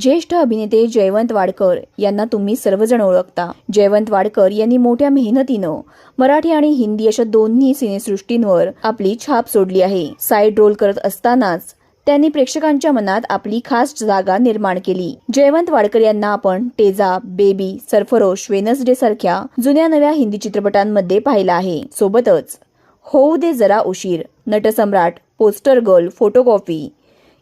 ज्येष्ठ अभिनेते जयवंत वाडकर यांना तुम्ही सर्वजण ओळखता. जयवंत वाडकर यांनी मोठ्या मेहनतीनं मराठी आणि हिंदी अशा दोन्ही सिनेसृष्टींवर आपली छाप सोडली आहे. साईड रोल करत असतानाच त्यांनी प्रेक्षकांच्या मनात आपली खास जागा निर्माण केली. जयवंत वाडकर यांना आपण टेजा बेबी सरफरोश वेनसडे सारख्या जुन्या नव्या हिंदी चित्रपटांमध्ये पाहिलं आहे. सोबतच होऊ दे जरा उशीर नटसम्राट पोस्टर गर्ल फोटोकॉपी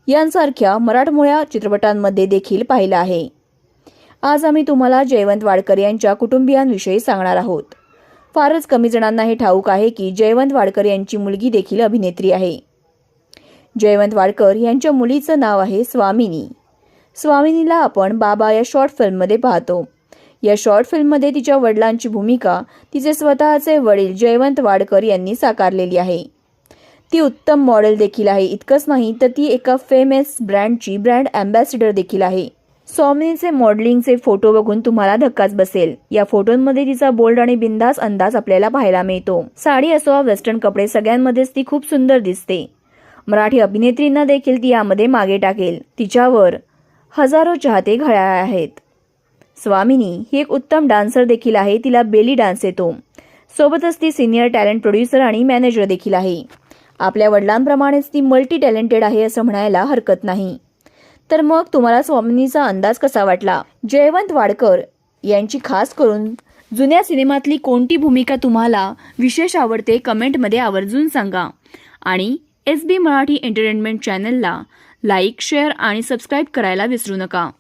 यांसारख्या मराठमोळ्या चित्रपटांमध्ये देखील पाहिलं आहे. आज आम्ही तुम्हाला जयवंत वाडकर यांच्या कुटुंबियांविषयी सांगणार आहोत. फारच कमी जणांना हे ठाऊक आहे की जयवंत वाडकर यांची मुलगी देखील अभिनेत्री आहे. जयवंत वाडकर यांच्या मुलीचं नाव आहे स्वामिनी. स्वामिनीला आपण बाबा या शॉर्ट फिल्ममध्ये पाहतो. या शॉर्ट फिल्ममध्ये तिच्या वडिलांची भूमिका तिचे स्वतःचे वडील जयवंत वाडकर यांनी साकारलेली आहे. ती उत्तम मॉडेल देखील आहे. इतकंच नाही तर ती एका फेमस ब्रँडची ब्रँड अँबॅसिडर देखील आहे. स्वामिनीचे मॉडेलिंगचे फोटो बघून तुम्हाला धक्काच बसेल. या फोटोंमध्ये तिचा बोल्ड आणि बिंदास अंदाज आपल्याला पाहायला मिळतो. साडी असो वा वेस्टर्न कपडे सगळ्यांमध्येच ती खूप सुंदर दिसते. मराठी अभिनेत्रींना देखील ती यामध्ये मागे टाकेल. तिच्यावर हजारो चाहते घड्याळ आहेत. स्वामिनी ही एक उत्तम डान्सर देखील आहे. तिला बेली डान्स येतो. सोबतच ती सिनियर टॅलेंट प्रोड्युसर आणि मॅनेजर देखील आहे. आपल्या वडिलांप्रमाणेच ती मल्टी टॅलेंटेड आहे असं म्हणायला हरकत नाही. तर मग तुम्हाला स्वामिनीचा अंदाज कसा वाटला? जयवंत वाडकर यांची खास करून जुन्या सिनेमातली कोणती भूमिका तुम्हाला विशेष आवडते कमेंटमध्ये आवर्जून सांगा. आणि एस बी मराठी एंटरटेनमेंट चॅनलला लाईक शेअर आणि सबस्क्राईब करायला विसरू नका.